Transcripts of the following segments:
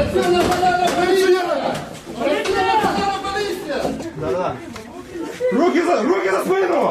Працює національна поліція! Працює національна поліція! Руки за руки за спину!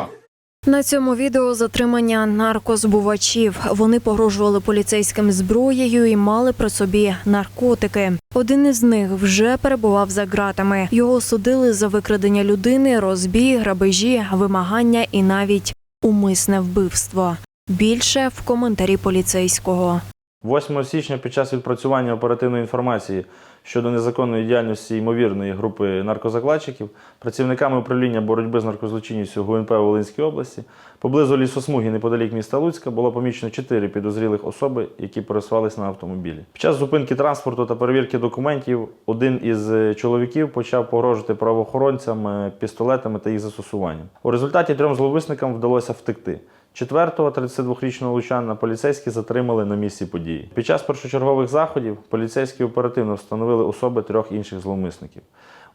На цьому відео затримання наркозбувачів. Вони погрожували поліцейським зброєю і мали при собі наркотики. Один із них вже перебував за ґратами. Його судили за викрадення людини, розбій, грабежі, вимагання і навіть умисне вбивство. Більше в коментарі поліцейського. 8 січня під час відпрацювання оперативної інформації щодо незаконної діяльності ймовірної групи наркозакладчиків працівниками управління боротьби з наркозлочинністю ГУНП Волинській області поблизу лісосмуги неподалік міста Луцька було помічено чотири підозрілих особи, які пересувалися на автомобілі. Під час зупинки транспорту та перевірки документів один із чоловіків почав погрожувати правоохоронцям е, пістолетами та їх застосуванням. У результаті трьом зловисникам вдалося втекти. Четвертого 32-річного лучана поліцейські затримали на місці події. Під час першочергових заходів поліцейські оперативно встановили особи трьох інших зловмисників.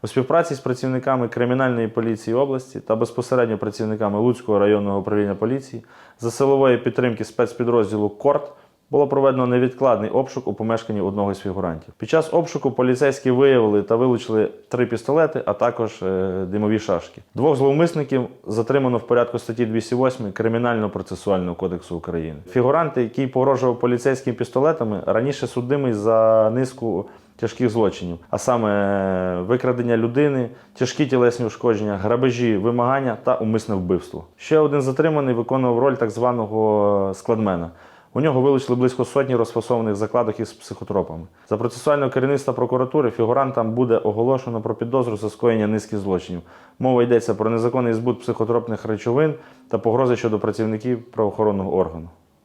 У співпраці з працівниками кримінальної поліції області та безпосередньо працівниками Луцького районного управління поліції за силової підтримки спецпідрозділу КОРТ було проведено невідкладний обшук у помешканні одного з фігурантів. Під час обшуку поліцейські виявили та вилучили три пістолети, а також е, димові шашки. Двох зловмисників затримано в порядку статті 208 Кримінального процесуального кодексу України. Фігуранти, який погрожував поліцейськими пістолетами, раніше судимий за низку тяжких злочинів, а саме е, викрадення людини, тяжкі тілесні ушкодження, грабежі, вимагання та умисне вбивство. Ще один затриманий виконував роль так званого е, складмена. У нього вилучили близько сотні розфасованих закладок із психотропами. За процесуального керівництва прокуратури фігурантам буде оголошено про підозру за скоєння низки злочинів. Мова йдеться про незаконний збут психотропних речовин та погрози щодо працівників правоохоронного органу.